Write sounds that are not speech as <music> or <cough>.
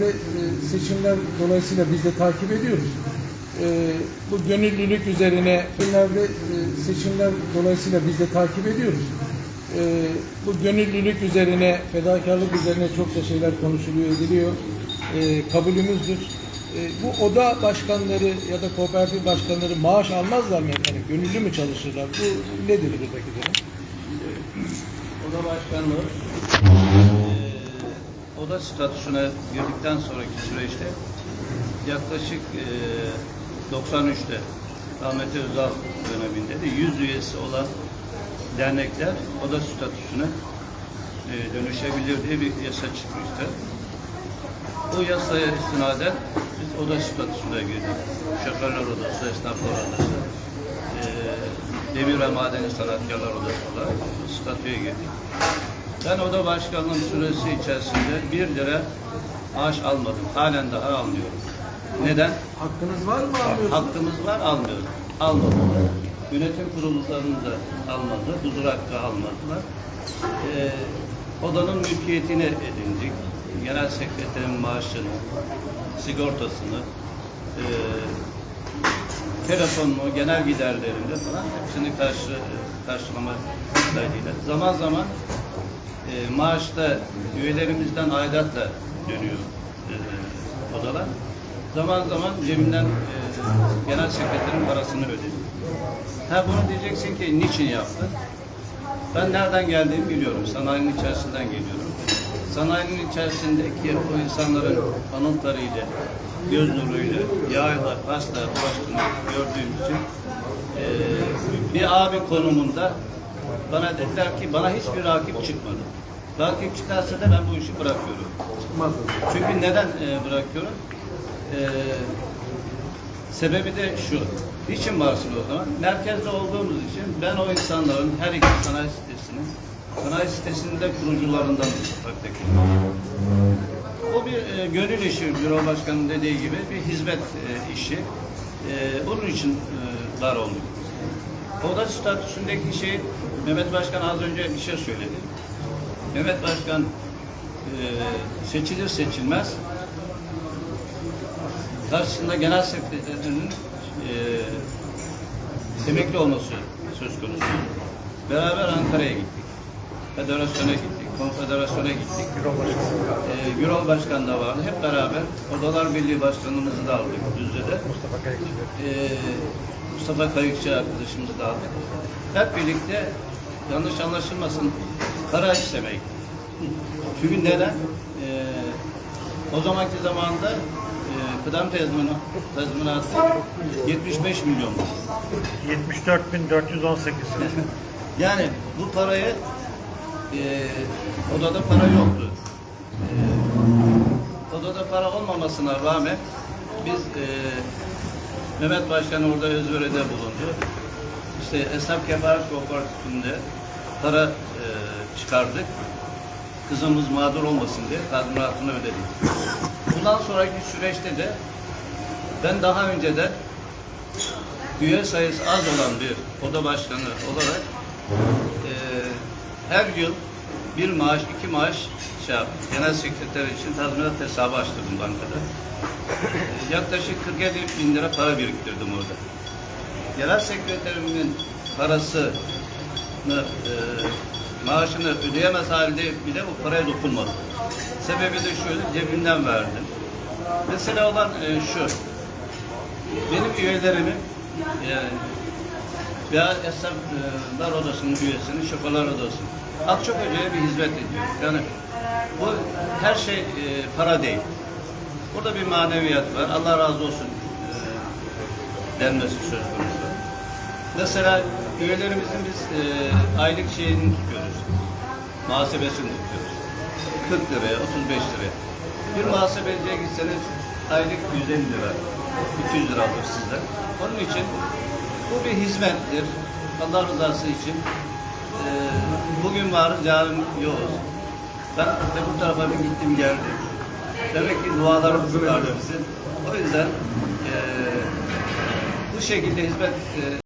E, seçimler dolayısıyla biz de takip ediyoruz. E, bu gönüllülük üzerine seçimlerde e, seçimler dolayısıyla biz de takip ediyoruz. Bu gönüllülük üzerine, fedakarlık üzerine çok da şeyler konuşuluyor, ediliyor. Kabulümüzdür. Bu oda başkanları ya da kooperatif başkanları maaş almazlar mı efendim? Gönüllü mü çalışırlar? Bu nedir buradaki durum? Oda başkanlığı oda statüsüne girdikten sonraki süreçte yaklaşık eee 93'te Ahmet Özal döneminde de 100 üyesi olan dernekler oda statüsüne eee, dönüşebilir diye bir yasa çıkmıştı. O yasaya istinaden biz oda statüsüne girdik. Şoförler odası, esnaflar odası, eee, demir ve madeni sanatkarlar odası olarak statüye girdik. Ben oda başkanlığım süresi içerisinde bir lira maaş almadım. Halen daha almıyorum. Neden? Hakkınız var mı almıyorsunuz? Hakkımız var almıyorum. Almadım. Yönetim kurullarını da almadı. Huzur hakkı almadılar. Ee, odanın mülkiyetini edindik. Genel sekreterin maaşını, sigortasını, e, telefonunu, genel giderlerini falan hepsini karşı, karşılama kaydıyla. Zaman zaman e, maaşta üyelerimizden aidatla dönüyor e, odalar. Zaman zaman cebimden e, genel sekreterin parasını ödedim. Ha bunu diyeceksin ki niçin yaptın? Ben nereden geldiğimi biliyorum. Sanayinin içerisinden geliyorum. Sanayinin içerisindeki o insanların anıtlarıyla, göz nuruyla, yağla, pasta uğraştığını gördüğüm için e, bir abi konumunda bana dediler ki bana hiçbir rakip çıkmadı. Rakip çıkarsa da ben bu işi bırakıyorum. Çünkü neden e, bırakıyorum? E, sebebi de şu. Niçin varsın o zaman? Merkezde olduğumuz için ben o insanların her iki sanayi sitesinin sanayi sitesinin de kurucularından faktaki. O bir e, gönül işi, büro başkanının dediği gibi bir hizmet e, işi. E, bunun için e, var olduk. Oda statüsündeki şey, Mehmet Başkan az önce bir şey söyledi. Mehmet Başkan e, seçilir seçilmez karşısında genel sekreterinin e, emekli olması söz konusu. Beraber Ankara'ya gittik. Federasyona gittik, konfederasyona gittik. E, Euro Başkan da vardı. Hep beraber Odalar Birliği Başkanımızı da aldık Düzce'de. Mustafa Kayıkçı. E, Mustafa Kayıkçı arkadaşımızı da aldık. Hep birlikte yanlış anlaşılmasın istemeye gittik. Çünkü neden? E, o zamanki zamanda e, kıdem tezminatı, tezminatı 75 milyon. 74.418. <laughs> Yani bu parayı e, odada para yoktu. E, odada para olmamasına rağmen biz e, Mehmet Başkan orada özveride bulundu. İşte Esnaf Kefaret Kooperatifinde para e, çıkardık. Kızımız mağdur olmasın diye tazminatını ödedik. Bundan sonraki süreçte de ben daha önce de üye sayısı az olan bir oda başkanı olarak eee, her yıl bir maaş, iki maaş şey yap, genel sekreter için tazminat hesabı açtırdım bankada. Eee, yaklaşık 47 bin lira para biriktirdim orada. Genel sekreterimin parasını, eee, maaşını ödeyemez halde bile bu paraya dokunmadı. Sebebi de şöyle, cebimden verdim. Mesele olan eee, şu, benim üyelerimin yani veya esnaflar odasının üyesinin, şoförler odasının az çok ödeye bir hizmet ediyor. Yani bu her şey e, para değil. Burada bir maneviyat var. Allah razı olsun e, denmesi söz konusu. Mesela üyelerimizin biz e, aylık şeyini tutuyoruz. Muhasebesini tutuyoruz. 40 liraya, 35 liraya. Bir muhasebeciye gitseniz aylık 150 lira, 200 lira alır sizden. Onun için bu bir hizmettir. Allah rızası için. Ee, bugün varız, yarın yokuz. Ben de bu tarafa bir gittim geldim. Demek ki dualarımız tutardı bizi. O yüzden bu şekilde hizmet ee,